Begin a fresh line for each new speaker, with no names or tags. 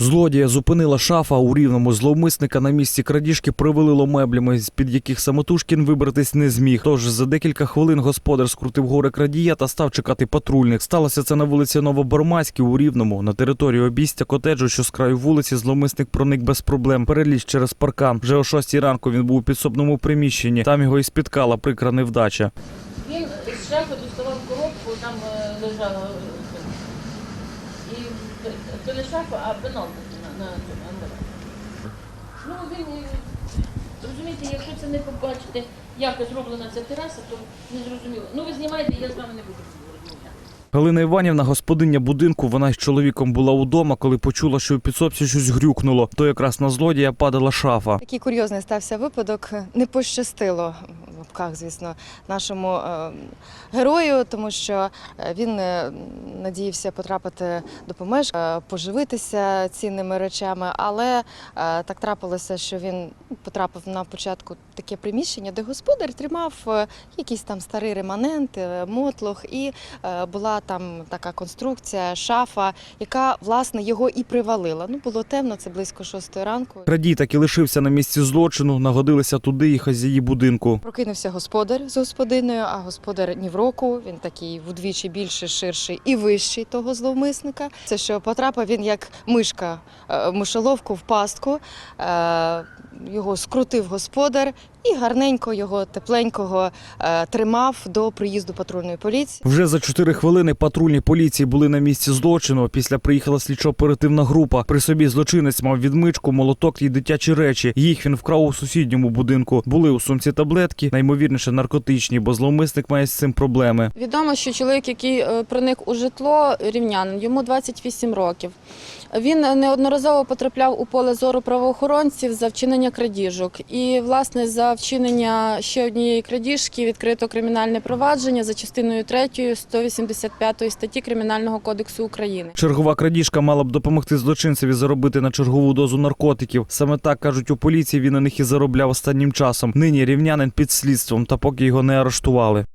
Злодія зупинила шафа у рівному зловмисника на місці крадіжки привалило меблями, з під яких самотужкін вибратись не зміг. Тож за декілька хвилин господар скрутив гори крадія та став чекати патрульних. Сталося це на вулиці Новобармацькій у Рівному. На території обійстя котеджу, що з краю вулиці, зловмисник проник без проблем. Переліз через паркан. Вже о шостій ранку він був у підсобному приміщенні. Там його і спіткала прикра невдача.
Він з шафи доставав коробку, там е, лежала. І то не шафа, а пенал на, на, на, на. Ну він розумієте, якщо це не побачите, як зроблена ця тераса, то не зрозуміло. Ну ви знімаєте, я з вами не буду.
Галина Іванівна, господиня будинку, вона з чоловіком була удома, коли почула, що у підсобці щось грюкнуло. То якраз на злодія падала шафа.
Такий курйозний стався випадок. Не пощастило лапках, звісно, нашому е, герою, тому що е, він е, надіявся потрапити до помеш, е, поживитися цінними речами, але так трапилося, що він потрапив на початку таке приміщення, де господар тримав якийсь там старий реманент, мотлох, і була там така конструкція, шафа, яка власне його і привалила. Ну було темно, це близько шостої ранку.
Крадій так і лишився на місці злочину, нагодилися туди і хазяї будинку.
Прокинувся господар з господиною, а господар ні в року. Він такий вдвічі більший, ширший і вищий того зловмисника. Це що потрапив він як мишка е, мишоловку в пастку. Е, Його скрутив господар і гарненько його тепленького е, тримав до приїзду патрульної поліції.
Вже за чотири хвилини патрульні поліції були на місці злочину. Після приїхала слідчо-оперативна група. При собі злочинець мав відмичку, молоток і дитячі речі. Їх він вкрав у сусідньому будинку. Були у сумці таблетки, наймовірніше наркотичні, бо зловмисник має з цим проблеми.
Відомо, що чоловік, який е, проник у житло рівнянин, йому 28 років. Він неодноразово потрапляв у поле зору правоохоронців за вчинення крадіжок. І, власне, за вчинення ще однієї крадіжки відкрито кримінальне провадження за частиною 3 185 статті Кримінального кодексу України.
Чергова крадіжка мала б допомогти злочинцеві заробити на чергову дозу наркотиків. Саме так кажуть у поліції. Він на них і заробляв останнім часом. Нині рівнянин під слідством, та поки його не арештували.